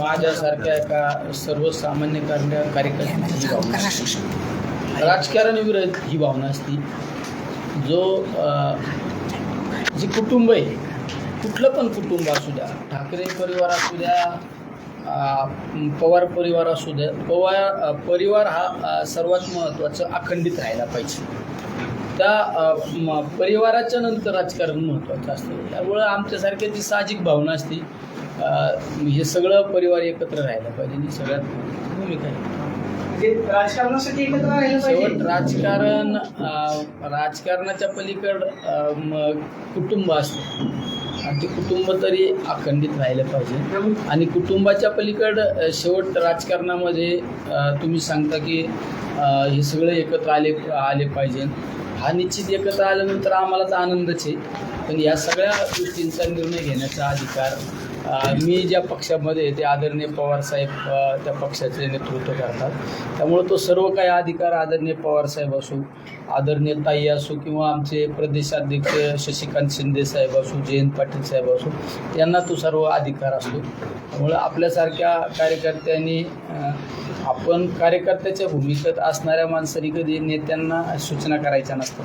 माझ्यासारख्या एका सर्वसामान्य कार्य कार्यकर्त्याची भावना असते. ही भावना असते. जो जी जे कुटुंब आहे कुठलं पण कुटुंब असू द्या ठाकरे परिवार असू द्या पवार परिवार असू द्या पवार परिवार हा सर्वात महत्त्वाचं अखंडित राहायला पाहिजे. त्या परिवाराच्या नंतर राजकारण महत्त्वाचं असतं. त्यामुळं आमच्यासारख्याची साहजिक भावना असते हे सगळं परिवार एकत्र राहायला पाहिजे. ही सगळ्यात भूमिका आहे. राजकारणासाठी एकत्र राहिलं शेवट राजकारण राजकारणाच्या पलीकड कुटुंब असतं. आणि ते कुटुंब तरी अखंडित राहिलं पाहिजे. आणि कुटुंबाच्या पलीकड शेवट राजकारणामध्ये तुम्ही सांगता की हे सगळे एकत्र आले आले पाहिजे. हा निश्चित एकत्र आल्यानंतर आम्हाला तर आनंदच आहे. पण या सगळ्या गोष्टींचा निर्णय घेण्याचा अधिकार मी ज्या पक्षामध्ये ते आदरणीय पवारसाहेब त्या पक्षाचे नेतृत्व करतात. त्यामुळं तो सर्व काही अधिकार आदरणीय पवारसाहेब असो आदरणीय ताई असो किंवा आमचे प्रदेशाध्यक्ष शशिकांत शिंदे साहेब असो जयंत पाटील साहेब असो यांना तो सर्व अधिकार असतो. त्यामुळं आपल्यासारख्या कार्यकर्त्यांनी आपण कार्यकर्त्याच्या भूमिकेत असणाऱ्या माणसांनी कधी नेत्यांना सूचना करायच्या नसतात.